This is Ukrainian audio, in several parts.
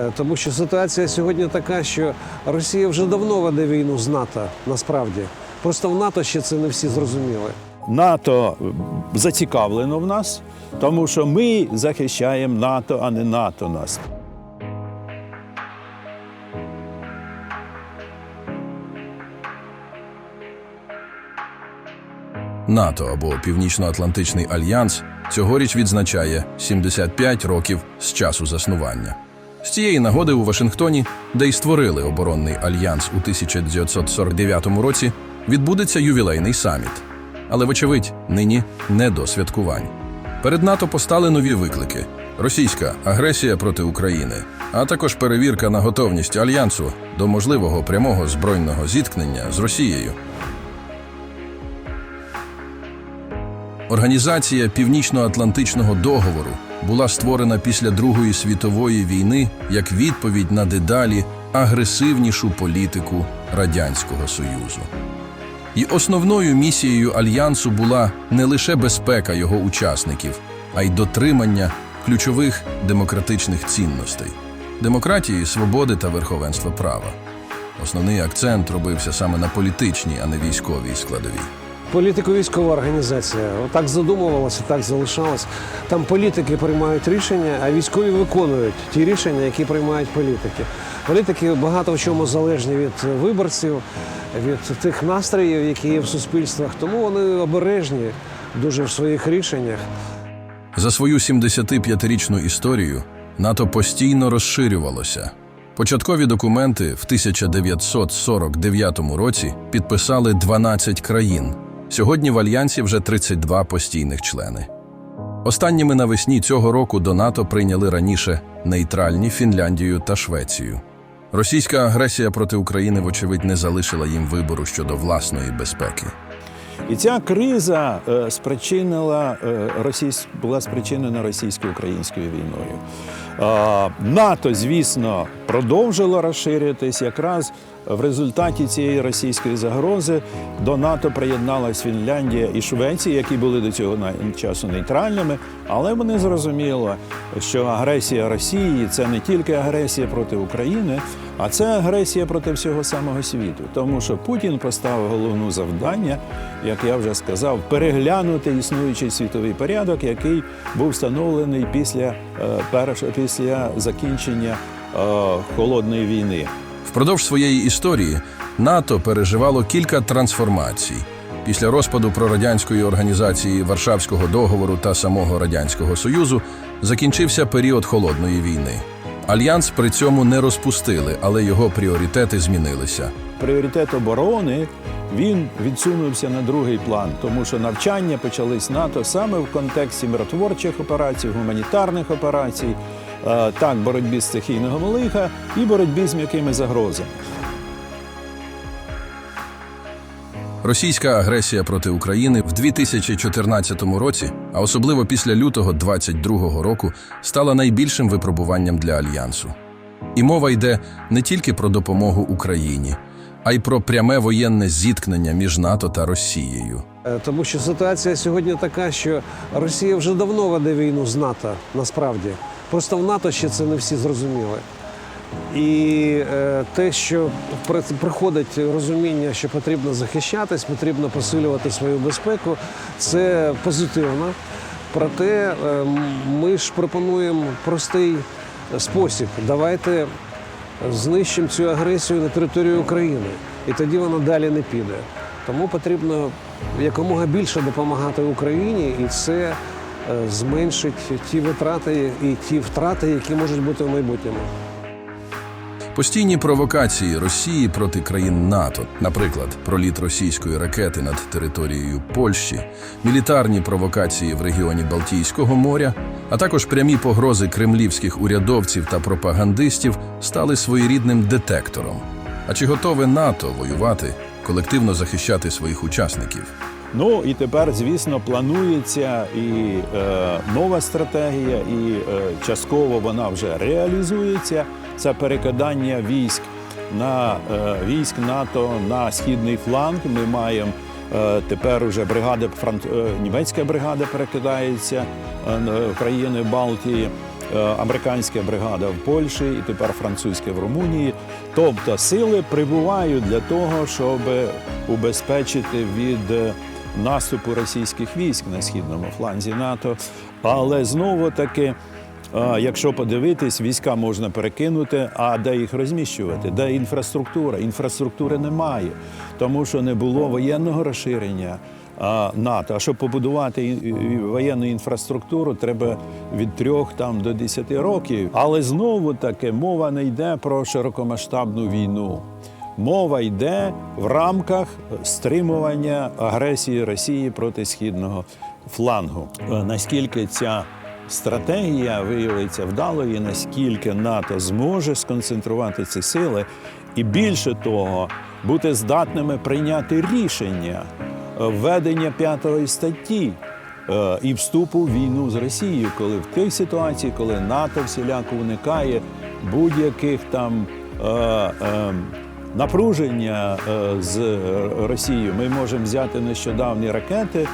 Е, Тому що ситуація сьогодні така, що Росія вже давно веде війну з НАТО, насправді. Просто в НАТО ще це не всі зрозуміли. НАТО зацікавлено в нас, тому що ми захищаємо НАТО, а не НАТО нас. НАТО або Північно-Атлантичний альянс цьогоріч відзначає 75 років з часу заснування. З цієї нагоди у Вашингтоні, де й створили оборонний альянс у 1949 році, відбудеться ювілейний саміт. Але, вочевидь, нині не до святкувань. Перед НАТО постали нові виклики: російська агресія проти України, а також перевірка на готовність альянсу до можливого прямого збройного зіткнення з Росією. Організація Північно-Атлантичного договору була створена після Другої світової війни як відповідь на дедалі агресивнішу політику Радянського Союзу. І основною місією альянсу була не лише безпека його учасників, а й дотримання ключових демократичних цінностей демократії, свободи та верховенства права. Основний акцент робився саме на політичній, а не військовій складовій. Політико-військова організація так задумувалася, так залишалась. Там політики приймають рішення, а військові виконують ті рішення, які приймають політики. Політики багато в чому залежні від виборців, від тих настроїв, які є в суспільствах. Тому вони обережні дуже в своїх рішеннях. За свою 75-річну історію НАТО постійно розширювалося. Початкові документи в 1949 році підписали 12 країн. Сьогодні в альянсі вже 32 постійних члени. Останніми навесні цього року до НАТО прийняли раніше нейтральні Фінляндію та Швецію. Російська агресія проти України, вочевидь, не залишила їм вибору щодо власної безпеки. І ця криза е, спричинила е, російсь... була спричинена російсько-українською війною. Е, НАТО, звісно, продовжило розширюватись. Якраз в результаті цієї російської загрози до НАТО приєдналась Фінляндія і Швеція, які були до цього часу нейтральними. Але вони зрозуміли, що агресія Росії це не тільки агресія проти України, а це агресія проти всього самого світу. Тому що Путін поставив головне завдання, як я вже сказав, переглянути існуючий світовий порядок, який був встановлений після, е, після закінчення холодної війни. Впродовж своєї історії НАТО переживало кілька трансформацій. Після розпаду прорадянської організації Варшавського договору та самого Радянського Союзу закінчився період холодної війни. Альянс при цьому не розпустили, але його пріоритети змінилися. Пріоритет оборони він відсунувся на другий план, тому що навчання почались НАТО саме в контексті миротворчих операцій, гуманітарних операцій, е, так, боротьбі з стихійного лиха і боротьбі з м'якими загрозами. Російська агресія проти України в 2014 році, а особливо після лютого 2022 року, стала найбільшим випробуванням для альянсу. І мова йде не тільки про допомогу Україні, а й про пряме воєнне зіткнення між НАТО та Росією. Е, Тому що ситуація сьогодні така, що Росія вже давно веде війну з НАТО, насправді. Просто в НАТО ще це не всі зрозуміли. І е, те, що приходить розуміння, що потрібно захищатись, потрібно посилювати свою безпеку, це позитивно. Проте е, ми ж пропонуємо простий спосіб. Давайте знищимо цю агресію на території України, і тоді вона далі не піде. Тому потрібно якомога більше допомагати Україні, і це зменшить ті витрати і ті втрати, які можуть бути в майбутньому. Постійні провокації Росії проти країн НАТО, наприклад, проліт російської ракети над територією Польщі, мілітарні провокації в регіоні Балтійського моря, а також прямі погрози кремлівських урядовців та пропагандистів стали своєрідним детектором. А чи готове НАТО воювати, колективно захищати своїх учасників? Ну і тепер, звісно, планується і е, нова стратегія, і е, частково вона вже реалізується. Це перекидання військ на е, військ НАТО на східний фланг. Ми маємо е, тепер уже бригада франт... е, німецька бригада перекидається е, в країни Балтії. е, американська бригада в Польщі і тепер французька в Румунії. Тобто сили прибувають для того, щоб убезпечити від е, наступу російських військ на східному фланзі НАТО. Але знову таки. Якщо подивитись, війська можна перекинути, а де їх розміщувати? Де інфраструктура? Інфраструктури немає, тому що не було воєнного розширення НАТО. А щоб побудувати воєнну інфраструктуру, треба від трьох там до десяти років. Але знову таки мова не йде про широкомасштабну війну. Мова йде в рамках стримування агресії Росії проти східного флангу. Е, Наскільки ця стратегія виявиться вдалою, наскільки НАТО зможе сконцентрувати ці сили, і більше того, бути здатними прийняти рішення е, введення п'ятої статті е, і вступу в війну з Росією, коли в тій ситуації, коли НАТО всіляко уникає будь-яких там. е, е, Напруження е, з Росією ми можемо взяти нещодавні ракети, е,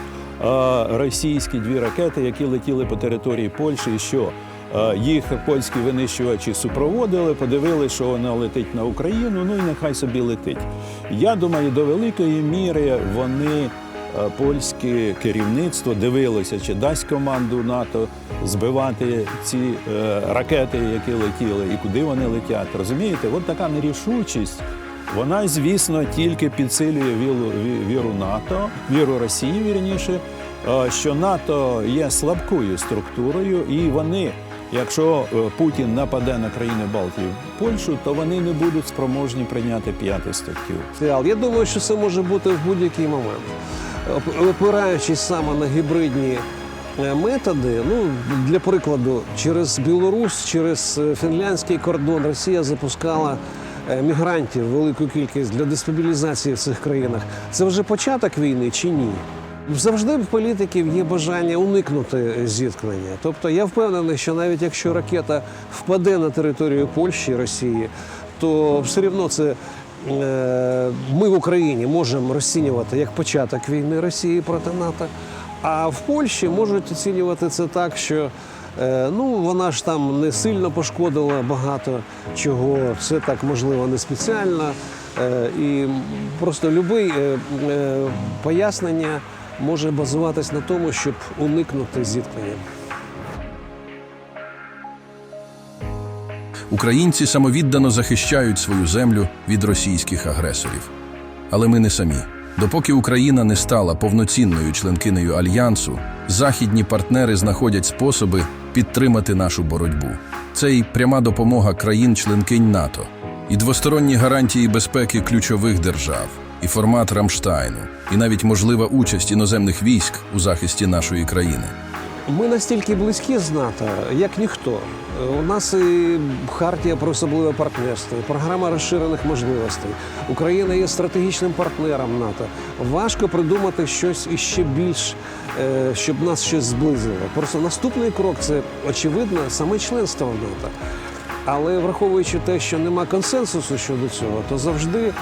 російські дві ракети, які летіли по території Польщі, і що е, їх польські винищувачі супроводили, подивилися, що вона летить на Україну. Ну і нехай собі летить. Я думаю, до великої міри вони. Польське керівництво дивилося, чи дасть команду НАТО збивати ці ракети, які летіли, і куди вони летять. Розумієте, от така нерішучість. Вона, звісно, тільки підсилює віру, віру НАТО, віру Росії, вірніше, е, що НАТО є слабкою структурою, і вони, якщо е, Путін нападе на країни Балтії, Польщу, то вони не будуть спроможні прийняти п'яту статтю. Я думаю, що це може бути в будь-який момент. Оп- Опираючись саме на гібридні е, методи, ну для прикладу, через Білорусь, через фінляндський кордон Росія запускала мігрантів велику кількість для дестабілізації в цих країнах. Це вже початок війни чи ні? Завжди в політиків є бажання уникнути зіткнення. Тобто я впевнений, що навіть якщо ракета впаде на територію Польщі, Росії, то все одно це е, ми в Україні можемо розцінювати як початок війни Росії проти НАТО. А в Польщі можуть оцінювати це так, що е, ну вона ж там не сильно пошкодила багато чого. Це так можливо не спеціально. Е, і просто будь-яке пояснення може базуватись на тому, щоб уникнути зіткнення. Українці самовіддано захищають свою землю від російських агресорів. Але ми не самі. Допоки Україна не стала повноцінною членкинею альянсу, західні партнери знаходять способи підтримати нашу боротьбу. Це і пряма допомога країн-членкинь НАТО, і двосторонні гарантії безпеки ключових держав, і формат Рамштайну, і навіть можлива участь іноземних військ у захисті нашої країни. Ми настільки близькі з НАТО, як ніхто. У нас і хартія про особливе партнерство, програма розширених можливостей. Україна є стратегічним партнером НАТО. Важко придумати щось іще більш, е, щоб нас щось зблизило. Просто наступний крок це очевидно саме членство в НАТО. Але враховуючи те, що нема консенсусу щодо цього, то завжди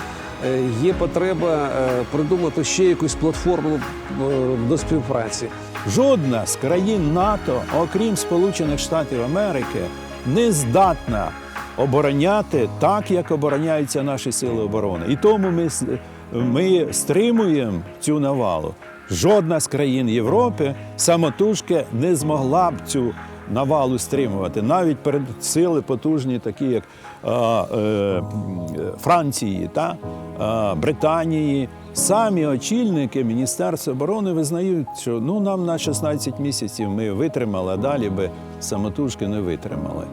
є потреба е, придумати ще якусь платформу е, до співпраці. Жодна з країн НАТО, окрім Сполучених Штатів Америки, не здатна обороняти так, як обороняються наші сили оборони. І тому ми, ми стримуємо цю навалу. Жодна з країн Європи самотужки не змогла б цю навалу стримувати. Навіть перед сили потужні, такі як е, е, Франції та е, Британії. Самі очільники Міністерства оборони визнають, що ну нам на 16 місяців ми витримали, а далі би самотужки не витримали.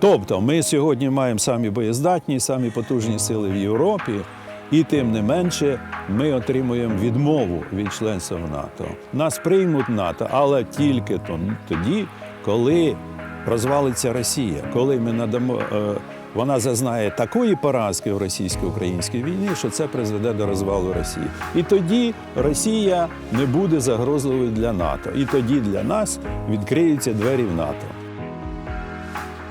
Тобто, ми сьогодні маємо самі боєздатні, самі потужні сили в Європі, і тим не менше ми отримуємо відмову від членства в НАТО. Нас приймуть НАТО, але тільки тоді, коли розвалиться Росія, коли ми надамо. е, вона зазнає такої поразки в російсько-українській війні, що це призведе до розвалу Росії. І тоді Росія не буде загрозливою для НАТО. І тоді для нас відкриються двері в НАТО.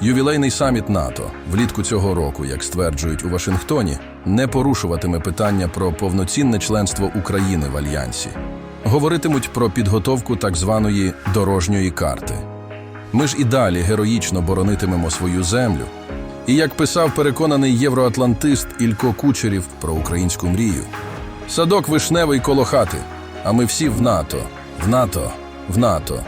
Ювілейний саміт НАТО влітку цього року, як стверджують у Вашингтоні, не порушуватиме питання про повноцінне членство України в альянсі. Говоритимуть про підготовку так званої дорожньої карти. Ми ж і далі героїчно боронитимемо свою землю. І як писав переконаний євроатлантист Ілько Кучерів про українську мрію: садок вишневий коло хати, а ми всі в НАТО, в НАТО, в НАТО.